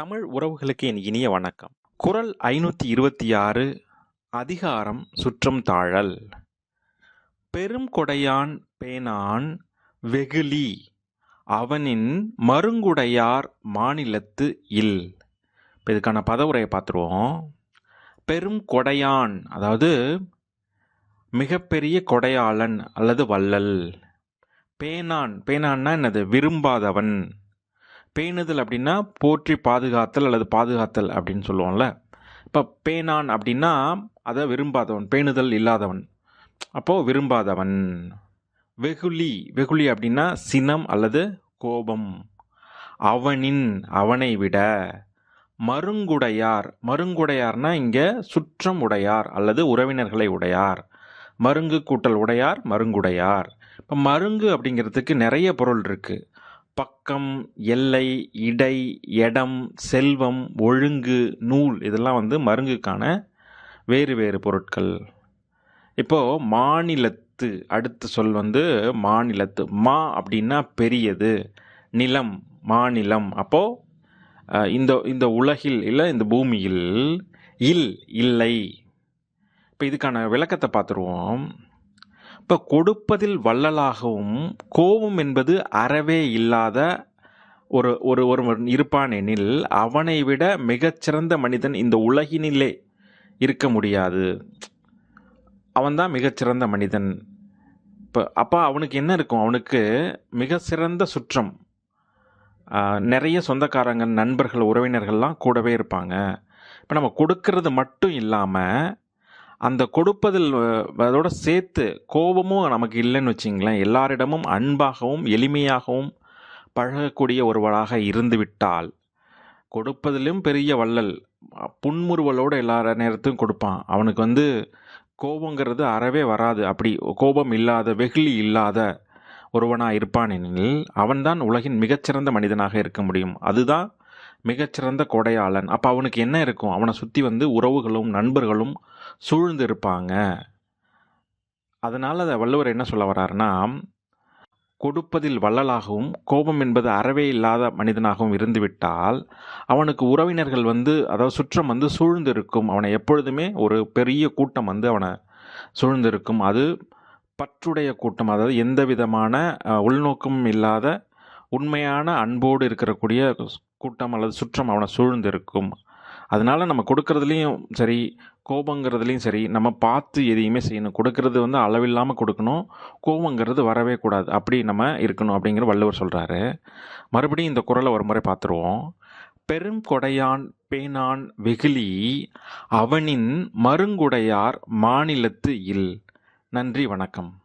தமிழ் உறவுகளுக்கு என் இனிய வணக்கம். குரல் ஐநூற்றி இருபத்தி ஆறு அதிகாரம் சுற்றம் தாழல். பெரும் கொடையான் பேனான் வெகுளி அவனின் மருங்குடையார் மாநிலத்து இல். இப்போ இதுக்கான பதவுரையை பார்த்துருவோம். பெரும் கொடையான் அதாவது மிகப்பெரிய கொடையாளன் அல்லது வள்ளல். பேனான் பேனான்னா என்னது? விரும்பாதவன். பேணுதல் அப்படின்னா போற்றி பாதுகாத்தல் அல்லது பாதுகாத்தல் அப்படின்னு சொல்லுவோம்ல. இப்போ பேனான் அப்படின்னா அதை விரும்பாதவன் பேணுதல் இல்லாதவன். அப்போது விரும்பாதவன். வெகுளி வெகுளி அப்படின்னா சினம் அல்லது கோபம். அவனின் அவனை விட மருங்குடையார். மருங்குடையார்னா இங்கே சுற்றம் உடையார் அல்லது உறவினர்களை உடையார். மருங்கு கூட்டல் உடையார் மருங்குடையார். இப்போ மருங்கு அப்படிங்கிறதுக்கு நிறைய பொருள் இருக்குது பக்கம் எல்லை இடை இடம் செல்வம் ஒழுங்கு நூல் இதெல்லாம் வந்து மருங்குக்கான வேறு வேறு பொருட்கள். இப்போது மாநிலத்து அடுத்த சொல் வந்து மாநிலத்து. மா அப்படின்னா பெரியது. நிலம் மாநிலம். அப்போது இந்த இந்த உலகில் இல்லை இந்த பூமியில் இல் இல்லை. இப்போ இதுக்கான விளக்கத்தை பார்த்துருவோம். இப்போ கொடுப்பதில் வள்ளலாகவும் கோபம் என்பது அறவே இல்லாத ஒரு ஒரு ஒருவன் இருப்பான் எனில் அவனை விட மிகச்சிறந்த மனிதன் இந்த உலகினிலே இருக்க முடியாது. அவன்தான் மிகச்சிறந்த மனிதன். இப்போ அப்போ அவனுக்கு என்ன இருக்கும்? அவனுக்கு மிக சிறந்த சுற்றம் நிறைய சொந்தக்காரங்க நண்பர்கள் உறவினர்கள்லாம் கூடவே இருப்பாங்க. இப்போ நம்ம கொடுக்கறது மட்டும் இல்லாமல் அந்த கொடுப்பதில் அதோட சேர்த்து கோபமும் நமக்கு இல்லைன்னு வச்சிங்களேன் எல்லாரிடமும் அன்பாகவும் எளிமையாகவும் பழகக்கூடிய ஒருவராக இருந்துவிட்டால் கொடுப்பதிலும் பெரிய வள்ளல் புன்முறுவலோடு எல்லா நேரத்தையும் கொடுப்பான். அவனுக்கு வந்து கோபங்கிறது அறவே வராது. அப்படி கோபம் இல்லாத வெகுளி இல்லாத ஒருவனாக இருப்பான் எனில் அவன்தான் உலகின் மிகச்சிறந்த மனிதனாக இருக்க முடியும். அதுதான் மிகச்சிறந்த கொடையாளன். அப்போ அவனுக்கு என்ன இருக்கும்? அவனை சுற்றி வந்து உறவுகளும் நண்பர்களும் சூழ்ந்து இருப்பாங்க அதனால் அதை வள்ளுவர் என்ன சொல்ல வர்றாருன்னா கொடுப்பதில் வள்ளலாகவும் கோபம் என்பது அறவே இல்லாத மனிதனாகவும் இருந்துவிட்டால் அவனுக்கு உறவினர்கள் வந்து அதாவது சுற்றம் வந்து சூழ்ந்திருக்கும். அவனை எப்பொழுதுமே ஒரு பெரிய கூட்டம் வந்து அவனை சூழ்ந்திருக்கும். அது பற்றுடைய கூட்டம் அதாவது எந்த விதமான உள்நோக்கமும் இல்லாத உண்மையான அன்போடு இருக்கக்கூடிய கூட்டம் அல்லது சுற்றம் அவனை சூழ்ந்திருக்கும். அதனால் நம்ம கொடுக்கறதுலேயும் சரி கோபங்கிறதுலையும் சரி நம்ம பார்த்து எதையுமே செய்யணும். கொடுக்கறது வந்து அளவில்லாமல் கொடுக்கணும். கோபங்கிறது வரவே கூடாது. அப்படி நம்ம இருக்கணும் அப்படிங்கிற வள்ளுவர் சொல்கிறாரு மறுபடியும் இந்த குரலை ஒரு முறை பார்த்துருவோம். பெரும் கொடையான் பேனான் வெகுளி அவனின் மருங்குடையார் மாநிலத்து இல். நன்றி வணக்கம்.